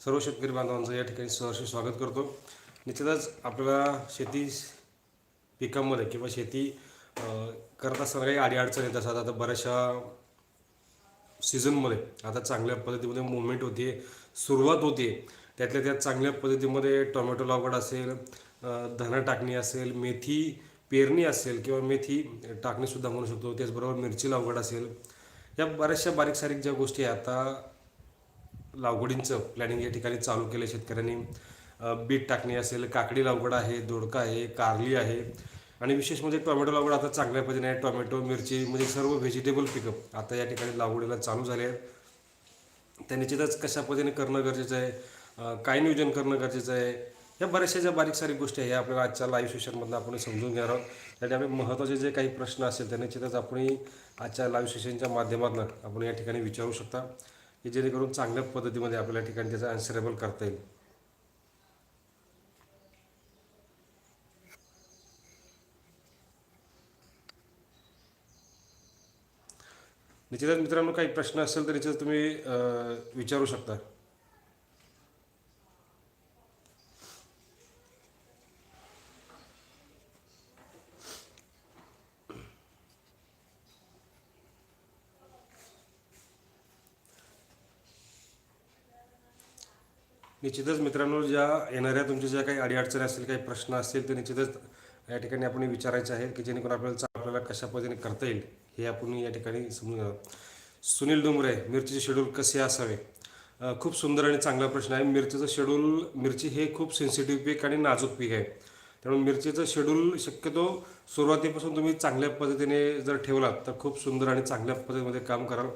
सर्व शेतकरी बांधवांचं या ठिकाणी सहर्ष स्वागत करतो. निश्चितच आपल्याला शेती पिकांमध्ये किंवा शेती करत असताना काही अडीअडचणी येत असतात. आता बऱ्याचशा सीझनमध्ये आता चांगल्या पद्धतीमध्ये मुवमेंट होते सुरुवात होते त्यातल्या त्यात चांगल्या पद्धतीमध्ये टोमॅटो लागवड असेल अं, धना टाकणी असेल मेथी पेरणी असेल किंवा मेथी टाकणीसुद्धा म्हणू शकतो. त्याचबरोबर मिरची लागवड असेल. या बऱ्याचशा बारीक सारीक ज्या गोष्टी आहे आता लागवडींचं प्लॅनिंग या ठिकाणी चालू केलं शेतकऱ्यांनी. बीट टाकणी असेल काकडी लागवड आहे दोडका आहे कारली आहे आणि विशेष म्हणजे टोमॅटो लागवड आता चांगल्या पद्धतीने आहे. टोमॅटो मिरची म्हणजे सर्व व्हेजिटेबल पिकं आता या ठिकाणी लागवडीला चालू झाले आहेत. त्या निश्चितच कशा पद्धतीने करणं गरजेचं आहे? काय नियोजन करणं गरजेचं आहे? या बऱ्याचशा ज्या बारीक सारीक गोष्टी आहे ह्या आपल्याला आजच्या लाईव्ह सेशनमधून आपण समजून घेणार आहोत. त्यासाठी आपले महत्त्वाचे जे काही प्रश्न असेल त्या निश्चितच आपण आजच्या लाईव्ह सेशनच्या माध्यमातून आपण या ठिकाणी विचारू शकता. की जेणेकरून चांगल्या पद्धतीमध्ये आपल्या ठिकाणी त्याचं अन्सरेबल करता येईल. निश्चितच मित्रांनो काही प्रश्न असेल तर निश्चित तुम्ही विचारू शकता. निश्चितच मित्रांनो ज्या येणाऱ्या तुमच्या ज्या काही अडीअडचणी असतील काही प्रश्न असतील ते निश्चितच या ठिकाणी आपण विचारायचे आहे की जेणेकरून आपल्याला आपल्याला कशा पद्धतीने करता येईल हे आपण या ठिकाणी समजून घेणार आहोत. सुनील डोंगरे मिरचीचे शेड्यूल कसे असावे? खूप सुंदर आणि चांगला प्रश्न आहे. मिरचीचं शेड्यूल मिरची हे खूप सेन्सिटिव्ह पीक आणि नाजूक पीक आहे. त्यामुळे मिरचीचं शेड्यूल शक्यतो सुरुवातीपासून तुम्ही चांगल्या पद्धतीने जर ठेवलात तर खूप सुंदर आणि चांगल्या पद्धतीमध्ये काम कराल.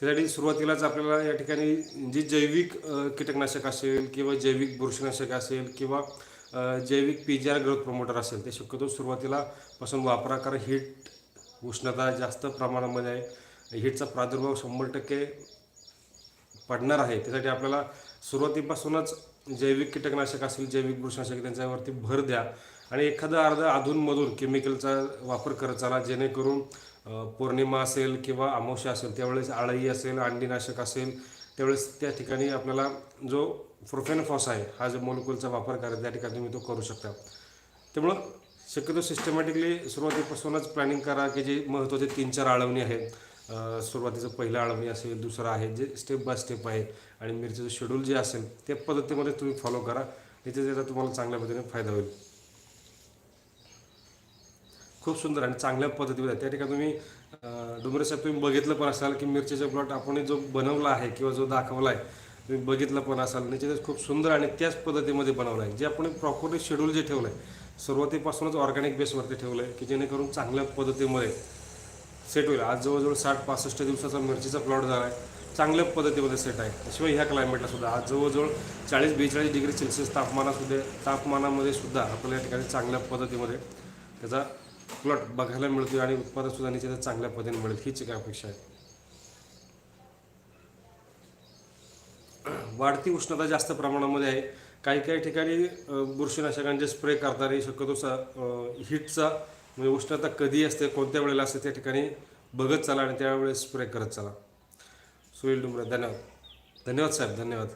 त्यासाठी सुरुवातीलाच आपल्याला या ठिकाणी जी जैविक कीटकनाशक असेल किंवा जैविक बुरशीनाशक असेल किंवा जैविक P G R growth promoter असेल ते शक्यतो सुरुवातीला पासून वापरा कारण हीट उष्णता जास्त प्रमाणामध्ये आहे. हीटचा प्रादुर्भाव शंभर टक्के पडणार आहे. त्यासाठी आपल्याला सुरुवातीपासूनच जैविक कीटकनाशक असेल जैविक बुरशीनाशक त्यांच्यावरती भर द्या. आणि एखादं अर्धं अधूनमधून केमिकलचा वापर करत चाला जेणेकरून पौर्णिमा असेल किंवा अमावस्या असेल त्यावेळेस आळई असेल अंडीनाशक असेल त्यावेळेस त्या ठिकाणी आपल्याला जो प्रोफेनफॉस आहे हा जो मोलकुलचा वापर करा त्या ठिकाणी तुम्ही तो करू शकता. त्यामुळं शक्यतो सिस्टमॅटिकली सुरुवातीपासूनच प्लॅनिंग करा की जे महत्त्वाचे तीन चार आळवणी आहेत. सुरुवातीचं पहिलं आळवणी असेल दुसरं आहे जे स्टेप बाय स्टेप आहे आणि मिरचीचं शेड्यूल जे असेल त्या पद्धतीमध्ये तुम्ही फॉलो करा. त्याच्या त्याचा तुम्हाला चांगल्या पद्धतीने फायदा होईल. खूप सुंदर आणि चांगल्या पद्धतीमध्ये. त्या ठिकाणी तुम्ही डुमरे साहेब तुम्ही बघितलं पण असाल की मिरचीचा प्लॉट आपण जो बनवला आहे किंवा जो दाखवला आहे तुम्ही बघितलं पण असाल. निश्चितच खूप सुंदर आणि त्याच पद्धतीमध्ये बनवलं आहे. जे आपण प्रॉपरली शेड्यूल जे ठेवलं आहे सुरुवातीपासूनच ऑर्गॅनिक बेसवरती ठेवलं आहे की जेणेकरून चांगल्या पद्धतीमध्ये सेट होईल. आज जवळजवळ साठ पासष्ट दिवसाचा मिरचीचा प्लॉट झाला आहे चांगल्या पद्धतीमध्ये सेट आहे. शिवाय ह्या क्लायमेटला सुद्धा. आज जवळजवळ चाळीस बेचाळीस डिग्री सेल्सिअस तापमानासुद्धा तापमानामध्ये सुद्धा आपल्या या ठिकाणी चांगल्या पद्धतीमध्ये त्याचा प्लॉट बघायला मिळतो आणि उत्पादन सुद्धा निश्चितच चांगल्या पद्धतीने मिळेल हीच एक अपेक्षा आहे. वाढती उष्णता जास्त प्रमाणामध्ये आहे. काही काही ठिकाणी बुरशीनाशकांचे स्प्रे करताना शक्यतो हिटचा म्हणजे उष्णता कधी असते कोणत्या वेळेला असते त्या ठिकाणी बघत चला आणि त्यावेळेस स्प्रे करत चला. सुनील डुमरे धन्यवाद. धन्यवाद साहेब धन्यवाद.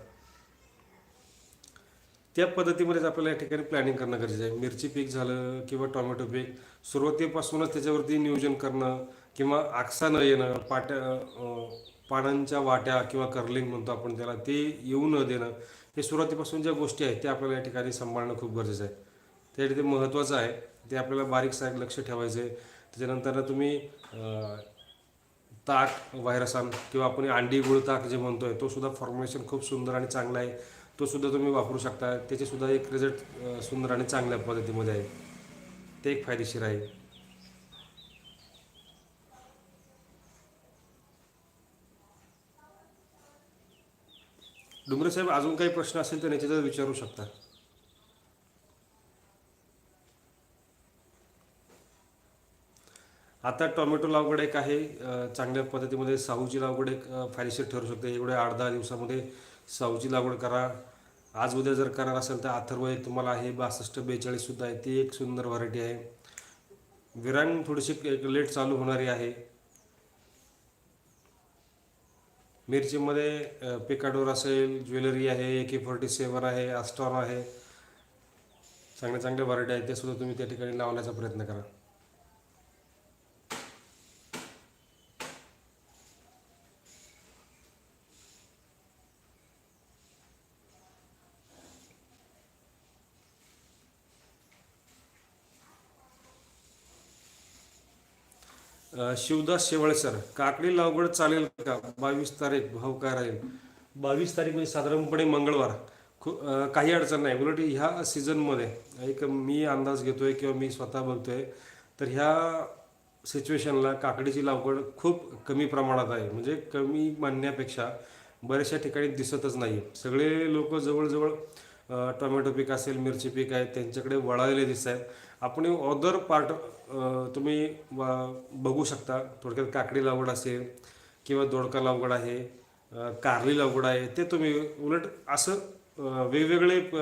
त्या पद्धतीमध्येच आपल्याला या ठिकाणी प्लॅनिंग करणं गरजेचं आहे. मिरची पीक झालं किंवा टोमॅटो पीक सुरुवातीपासूनच त्याच्यावरती नियोजन करणं किंवा आकसा न येणं पाट्या पानांच्या वाट्या किंवा कर्लिंग म्हणतो आपण त्याला ते येऊ न देणं हे सुरुवातीपासून ज्या गोष्टी आहेत त्या आपल्याला या ठिकाणी सांभाळणं खूप गरजेचं आहे. त्यासाठी ते महत्त्वाचं आहे. ते आपल्याला बारीक सारीक लक्ष ठेवायचं आहे. त्याच्यानंतर तुम्ही ताक व्हायरसान किंवा आपण अंडी गुळ ताक जे म्हणतो तो सुद्धा फॉर्म्युलेशन खूप सुंदर आणि चांगला आहे. तो सुद्धा तुम्ही वापरू शकता. त्याचेसुद्धा एक रिझल्ट सुंदर आणि चांगल्या पद्धतीमध्ये आहे. ते एक फायदेशीर आहे. डुंगरे साहेब अजून काही प्रश्न असेल तर निश्चितच विचारू शकता. आता टोमॅटो लागवड एक आहे चांगल्या पद्धतीमध्ये साऊची लागवड एक फायदेशीर ठरू शकते. एवढ्या आठ दहा दिवसामध्ये साऊची लागवड करा. आज उद्या जर करायला असेल तर अथर्व एक तुम्हाला आहे बासष्ट बेचाळीससुद्धा आहे ती एक सुंदर व्हरायटी आहे. विरांग थोडीशी एक लेट चालू होणारी आहे. मिरचीमध्ये पिकाडोर असेल ज्वेलरी आहे ए के फोर्टी सेवन आहे आस्टॉर आहे. चांगल्या चांगल्या व्हरायटी आहेत ते सुद्धा तुम्ही त्या ठिकाणी लावण्याचा प्रयत्न करा. शिवदास शेवाळे सर काकडी लागवड चालेल का? बावीस तारीख भाव काय राहील बावीस तारीख म्हणजे साधारणपणे मंगळवार. खूप काही अडचण नाही. उलट ह्या सीझनमध्ये एक मी अंदाज घेतोय किंवा मी स्वतः बघतोय तर ह्या सिच्युएशनला काकडीची लागवड खूप कमी प्रमाणात आहे. म्हणजे कमी म्हणण्यापेक्षा बऱ्याचशा ठिकाणी दिसतच नाही सगळे लोक जवळजवळ टोमॅटो पीक असेल मिरची पीक आहे त्यांच्याकडे वळालेले दिसत आहेत. आपण ऑदर पार्ट तुम्ही ब- बघू शकता थोडक्यात काकडी लागवड असेल किंवा दोडका लागवड आहे कारली लागवड आहे ते तुम्ही उलट असं वेगवेगळे प-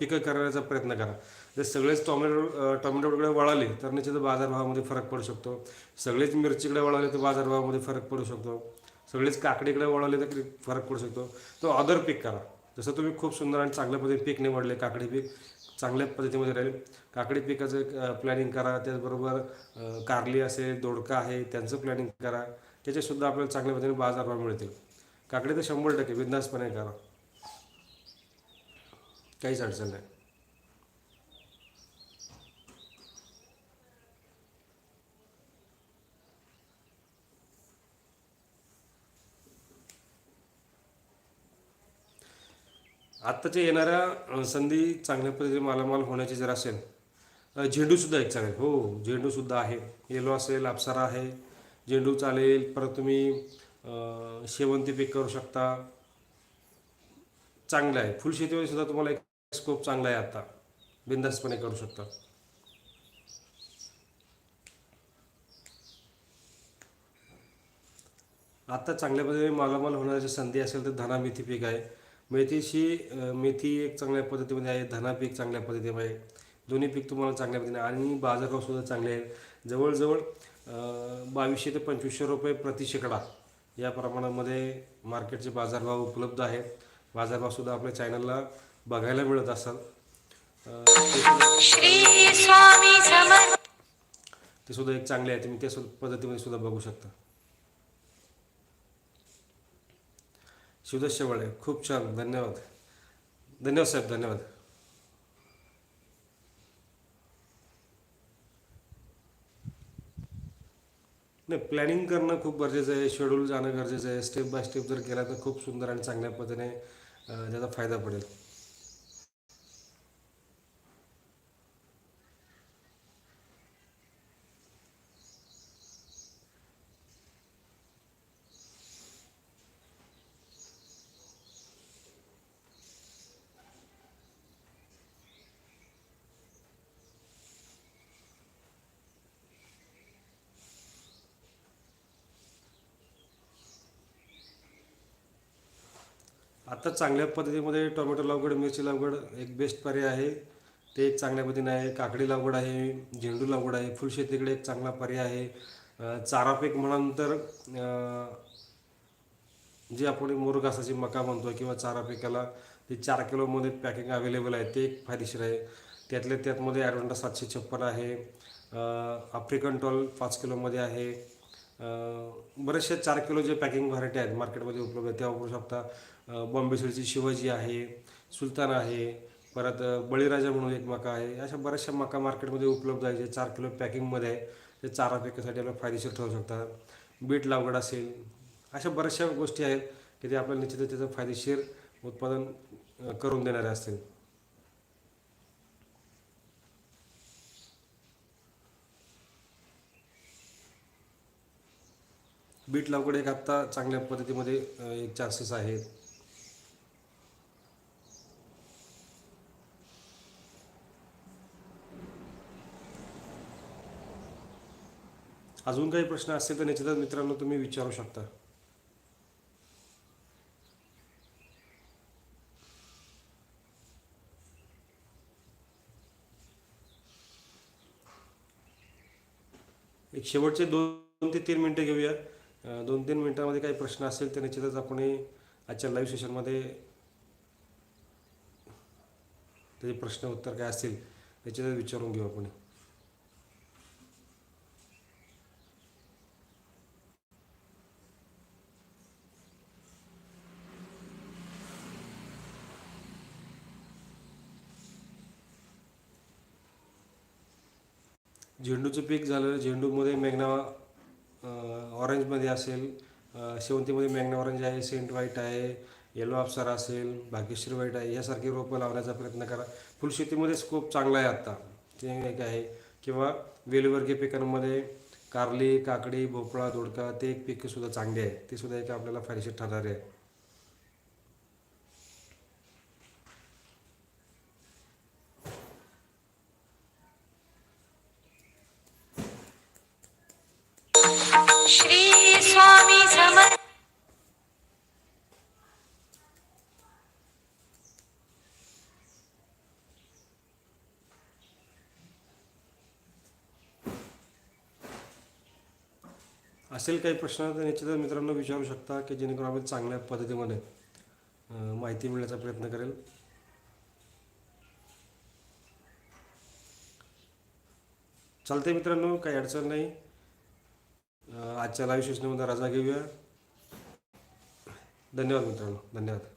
पिकं करण्याचा प्रयत्न करा. जर सगळेच टोमॅटो अ, टोमॅटोकडे वळाले तर निश्चित बाजारभावामध्ये फरक पडू शकतो. सगळेच मिरचीकडे वळाले तर बाजारभावामध्ये फरक पडू शकतो. सगळेच काकडीकडे वळाले तर फरक पडू शकतो. तो ऑदर पीक करा. जसं तुम्ही खूप सुंदर आणि चांगल्या पद्धतीने पीक निवडले काकडी पीक. चांगल्या पद्धतीमध्ये राहील. काकडी पिकाचं प्लॅनिंग करा. त्याचबरोबर कारली असेल दोडका आहे त्यांचं प्लॅनिंग करा. त्याच्यासुद्धा आपल्याला चांगल्या पद्धतीने बाजारभाव मिळतील. काकडी तर शंभर टक्के बिंदासपणे करा. काहीच अडचण नाही. आत्ताच्या येणाऱ्या संधी चांगल्या पद्धतीने मालामाल होण्याची जर असेल झेंडूसुद्धा एक चालेल हो झेंडूसुद्धा आहे. येलो असेल आपसारा आहे. झेंडू चालेल परत तुम्ही शेवंती पीक करू शकता. चांगलं आहे. फुलशेतीमध्ये सुद्धा तुम्हाला एक स्कोप चांगला आहे आता. बिंदासपणे करू शकता. आता चांगल्या पद्धतीने मालामाल होण्याची संधी असेल तर धना मेथी पीक आहे. मेथीशी मेथी एक चांगल्या पद्धतीमध्ये आहे धना पीक चांगल्या पद्धतीमध्ये आहे. दोन्ही पीक तुम्हाला चांगल्या पद्धतीने आणि बाजारभाव सुद्धा चांगले आहेत. जवळजवळ बावीसशे ते पंचवीसशे रुपये प्रति शेकडा या प्रमाणामध्ये मार्केटचे बाजारभाव उपलब्ध आहेत. बाजारभाव सुद्धा आपल्या चॅनलला बघायला मिळत असतात ते सुद्धा एक चांगले आहे. तुम्ही त्या पद्धतीमध्ये सुद्धा बघू शकता. शिवदास शेवाळे खूप छान धन्यवाद. धन्यवाद साहेब धन्यवाद. नाही प्लॅनिंग करणं खूप गरजेचं आहे शेड्यूल जाणं गरजेचं आहे. स्टेप बाय स्टेप जर केला तर खूप सुंदर आणि चांगल्या पद्धतीने त्याचा फायदा पडेल. आता चांगल्या पद्धतीमध्ये टोमॅटो लागवड मिरची लागवड एक बेस्ट पर्याय आहे. ते एक चांगल्या पद्धतीने आहे. काकडी लागवड आहे झेंडू लागवड आहे फुलशेतीकडे एक चांगला पर्याय आहे. चारा पीक म्हणाल तर जे आपण मोरघासाची मका म्हणतो किंवा चारा पिकाला ते चार किलोमध्ये पॅकिंग अवेलेबल आहे. ते एक फायदेशीर आहे. त्यातल्या त्यातमध्ये ॲडवंटा सातशे छप्पन आहे. आफ्रिकन टॉल पाच किलोमध्ये आहे. बरेचसे चार किलो जे पॅकिंग व्हरायटी आहेत मार्केटमध्ये उपलब्ध आहेत त्या वापरू शकता. बॉम्बे सिडची शिवाजी आहे सुलतान आहे परत बळीराजा म्हणून एक मका आहे. अशा बऱ्याचशा मका मार्केटमध्ये उपलब्ध आहे जे चार किलो पॅकिंगमध्ये आहे ते चारा पिकासाठी आपल्याला फायदेशीर ठरू शकतात. बीट लावगड असेल अशा बऱ्याचशा गोष्टी आहेत की ते आपल्याला निश्चितच त्याचं फायदेशीर उत्पादन करून देणारे असतील. बीट लागवड एक आत्ता चांगल्या पद्धतीमध्ये एक चान्सेस आहेत. अजून काही प्रश्न असतील तर निश्चितच मित्रांनो तुम्ही विचारू शकता. एक शेवटचे दोन ते तीन मिनटं घेऊया. दोन तीन मिनटामध्ये काही प्रश्न असेल तर निश्चितच आपण आजच्या लाईव्ह सेशनमध्ये त्याचे प्रश्न उत्तर काय असतील निश्चितच विचारून घेऊ आपण. झेंडूचं पीक झालं झेंडूमध्ये मेघना ऑरेंजमध्ये असेल शेवंतीमध्ये मेघना ऑरेंज आहे सेंट व्हाईट आहे येलो अप्सरा असेल भाग्यश्री व्हाईट आहे यासारखी रोपं लावण्याचा प्रयत्न करा. फुलशेतीमध्ये स्कोप चांगला आहे आत्ता ते एक आहे. किंवा वेलवर्गीय पिकांमध्ये कारली काकडी भोपळा दोडका ते एक पिकंसुद्धा चांगले आहे. ते सुद्धा एक आपल्याला फायदेशीर ठरणारे आहे. असेल काही प्रश्न तर निश्चितच मित्रांनो विचारू शकता की जेणेकरून आपण चांगल्या पद्धतीमध्ये माहिती मिळण्याचा प्रयत्न करेल. चालते मित्रांनो काही अडचण नाही. आजच्या लाईव्ह सेशनमध्ये रजा घेऊया. धन्यवाद मित्रांनो धन्यवाद.